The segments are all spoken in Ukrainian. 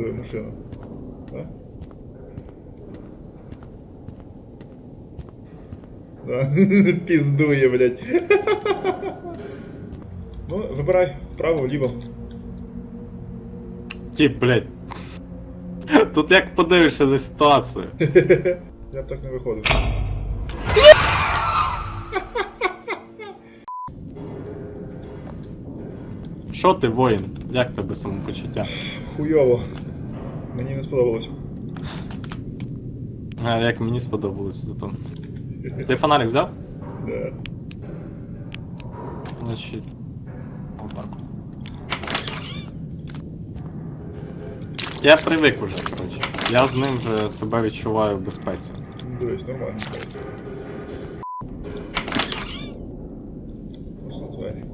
Диви, машина. Да? Да. Піздує, блядь. ну, вибирай, вправо, вліво. Тіп, блядь. Тут як подивишся на ситуацію. Я б так не виходив. Що ти воїн? Як тебе самопочуття? Хуйово. Мені не сподобалось. А, як мені сподобалось зато. Ти фонарик взяв? Да. Значить. Отак. Я привик уже, коротше. Я з ним вже себе відчуваю в безпеці. Дивись, нормально. Можна двері.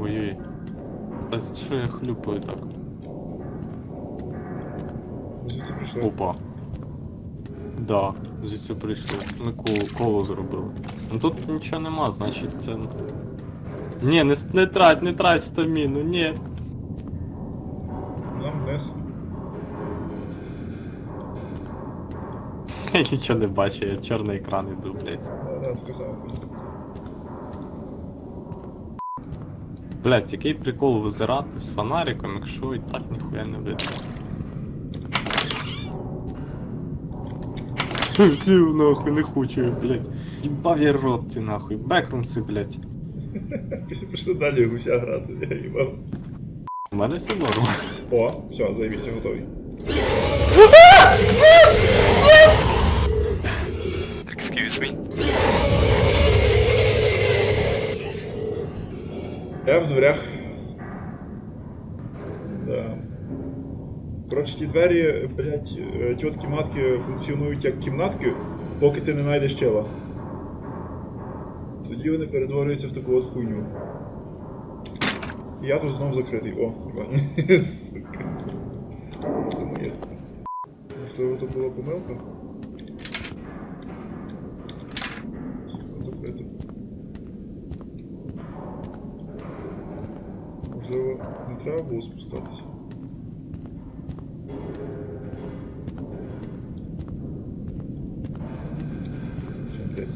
Ой-ой. Та що я хлюпаю так? Звідси прийшли. Опа. Да, звідси прийшли. Ми коло, коло зробили. Ну тут нічого нема, значить це. Ні, не, не трать, не трать стаміну, ні. Нам вниз. Я нічого не бачу, я чорний екран іду, блядь. Да, да, Блядь, який прикол визирати з фонариком, якщо і так ніхуя не видно. Сів нахуй, не хочу, я, блядь. Їбав я рот ці нахуй, бекрумси, блядь. Пішли далі гуся грати, я їбав. У мене все норм. О, все, займіться, готові. Excuse me. Я в дверях. Да. Коротше, ті двері, блядь, е, тітки матки функціонують як кімнатки, поки ти не знайдеш чела. Тоді вони перетворюються в таку от хуйню. І я тут знов закритий. О. Сука. Це моє. Можливо, то була помилка? Закрито. Можливо, не треба було спускатися.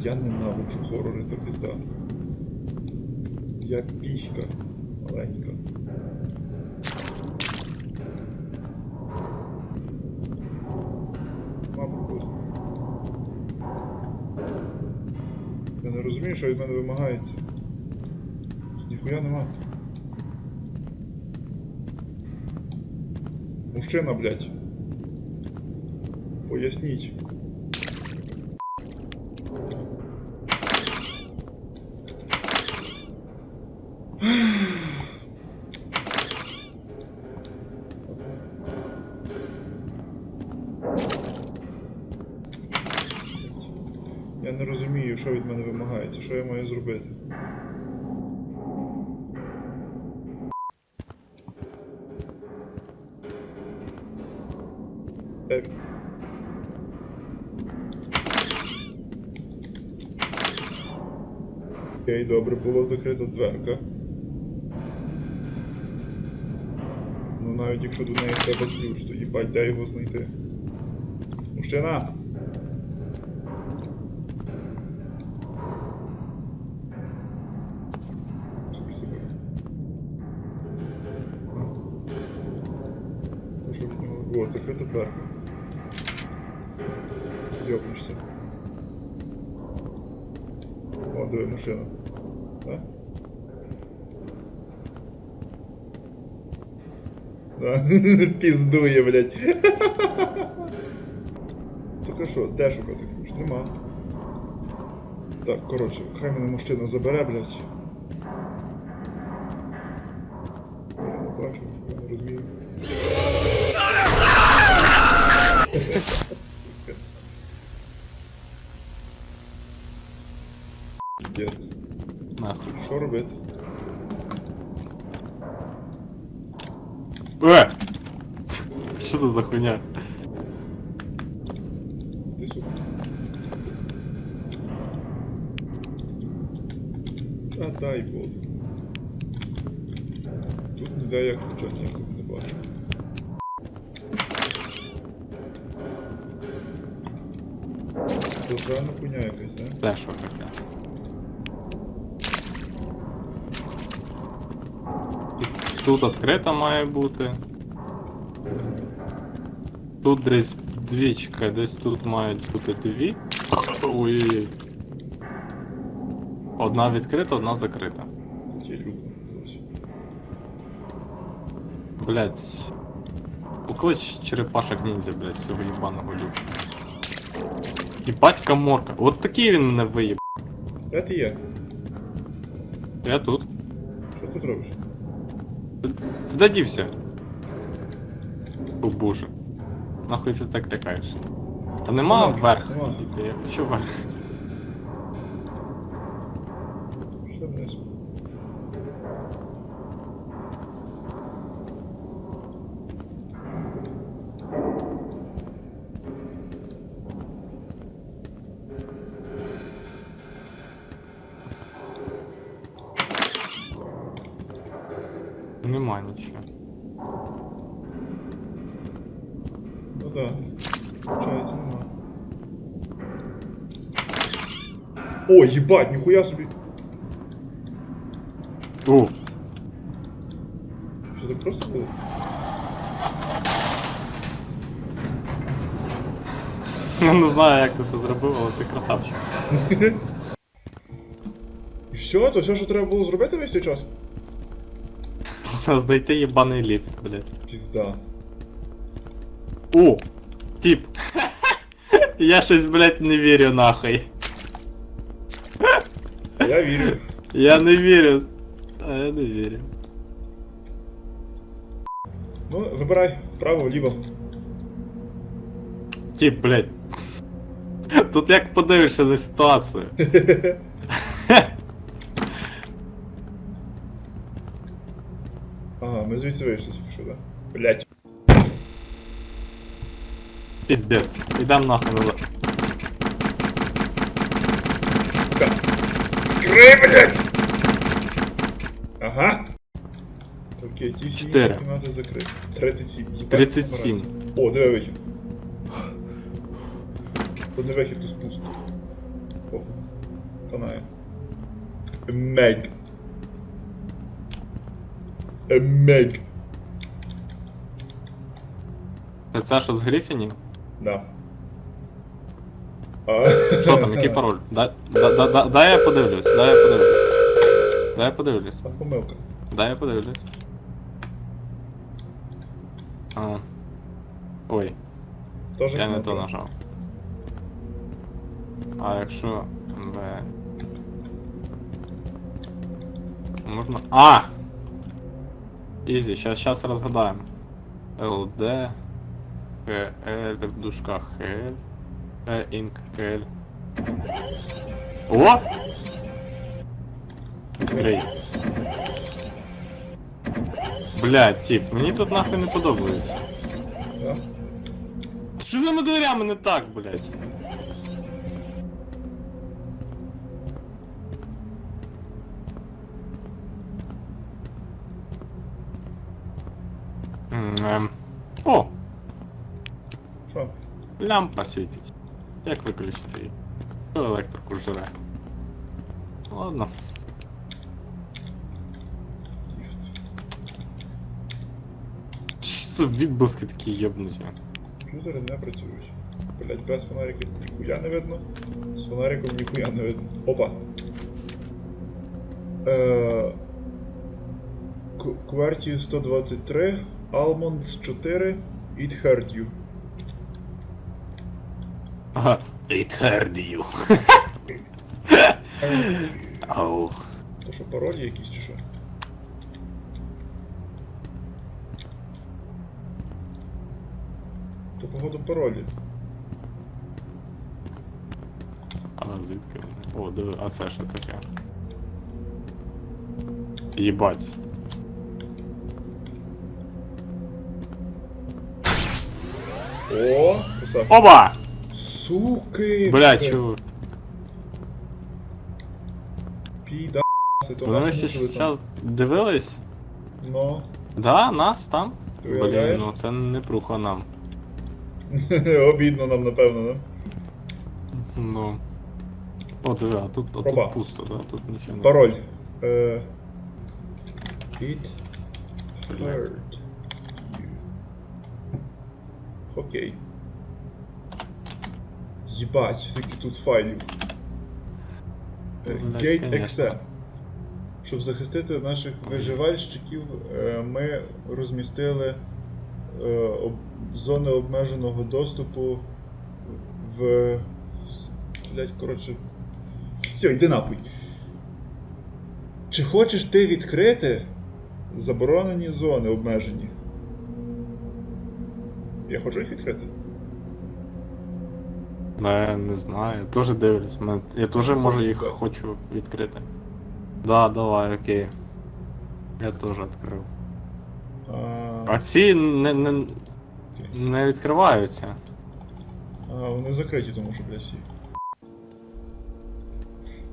Я ненавиджу хорори та пізда. Як піська маленька. Тут. Я не розумію, що від мене вимагається. Ніхуя нема. Мужчина, блядь. Поясніть. Я не розумію, що від мене вимагається, що я маю зробити. Так. Окей, добре, була закрита дверка. Ну навіть якщо до неї треба ключ, то їбать, де його знайти. Мужчина! Собі забери. Ну, що від нього? О, закрита дверка. Диви, машина. Да? Да. Піздує, блядь. Так а що, де шукати ключ? Нема. Так, коротше, хай мене мужчина забере, блядь. Я не бачу, я не розумію. Піздець. Нахуй. Що робити? Е! Що це за хуйня? Ти дай Бог. Тут не Де як включати ніяк не бачу. Тут реально хуйня якась, да? Те що таке? І Тут відкрита має бути. Тут десь дві, чекай, десь тут мають бути дві. Ой-ой-ой. Одна відкрита, одна закрита. Блять. Поклич черепашок ніндзя, блять, цього їбаного люку. Їбать каморка. От такий він мене виїб. Де ти є? Я тут. Що ти робиш? Де дівся? О боже. Нахуй це так лякаєш? А нема Нема, вверх нема. я хочу вверх. Нема нічого. Ну да. Получається, нема. О, їбать, ніхуя собі. О! Що так просто було? Я не знаю, як ти це зробив, але ти красавчик. І все, то все, що треба було зробити весь цей час? Знайти їбаний ліфт, блядь. Пізда. О! Тип! Я щось, блядь, не вірю нахуй. А я вірю. Я не вірю. А я не вірю. Ну, вибирай, право, ліво. Тип, блядь. Тут як подивишся на ситуацію. Ага, ми звідси вийшли, що, да? Блять. Піздець. Ідем нахуй назад. Крий, блять! Ага. Окей, ті всі Чотири. кімнати закриті. 37. Їбать, 37. помирати. О, диви вихід. Тут не вихід, тут спуск. О, канає. Мег. Мег. Це це що з Грифінів? Да. Що там, який пароль? Дай, да, да, да, дай я подивлюсь, дай я подивлюсь. Дай я подивлюсь. Там помилка. Дай я подивлюсь. А. Ой, Тоже я не то нажав. А якщо. Б. Можна. А! Ізі, щас, щас розгадаємо. ЛД. КЛ в дужках Л. Е інк О! Відкрий. Блядь, тип, мені тут нахуй не подобається. Що з ними дверями не так, блядь? Ем. О, Що? лямпа світить. Як виключити її? Що електрику жре? Ладно. Що це відблиски такі єбнуті? Комп'ютери не працюють. Блять, без фонариків ніхуя не видно. З фонариком ніхуя не видно. Опа. Е, QWERTY 123, Almonds 4, It Heard You. Ага. It heard you. Ау. То що паролі якісь чи що? То походу паролі. А звідки? О, диви, а це що таке? Єбать. О, красавчик. Оба! Суки! Бля, чу. Піда. Вони ще зараз дивились? Ну, Да, нас там? Блін, ну це не пруха нам. Обідно нам, напевно, да? Ну. О, диви, а тут, а Опа. тут пусто, да? Тут нічого не. Пароль. Е, It Блядь. hurt you. Окей. Єбать, скільки тут файлів. Е, Блядь, Gate. Exe. Щоб захистити наших виживальщиків, е, ми розмістили е, зони обмеженого доступу в. Блять, коротше. Все, йди нахуй. Чи хочеш ти відкрити заборонені зони обмежені? Я хочу їх відкрити. Не, не знаю, я теж дивлюсь. Мен- Я теж можу їх хочу відкрити. Да, давай, окей. Я теж відкрив. А, А ці не, не, не відкриваються. а вони закриті, тому що, блядь, всі.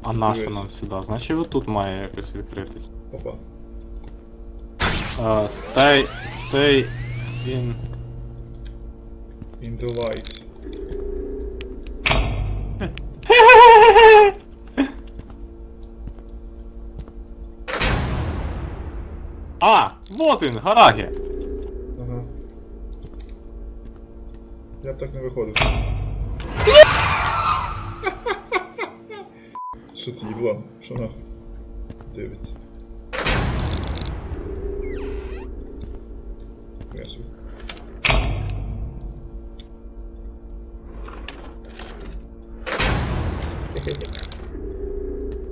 А на що Дивись. нам сюди? Значить отут має якось відкритись. Опа. Uh, stay, stay in. In the light. А! Вот він, Гарагі! Ага. Я б так не виходив. Що ти їблан? Що нахуй? Дивиться. Я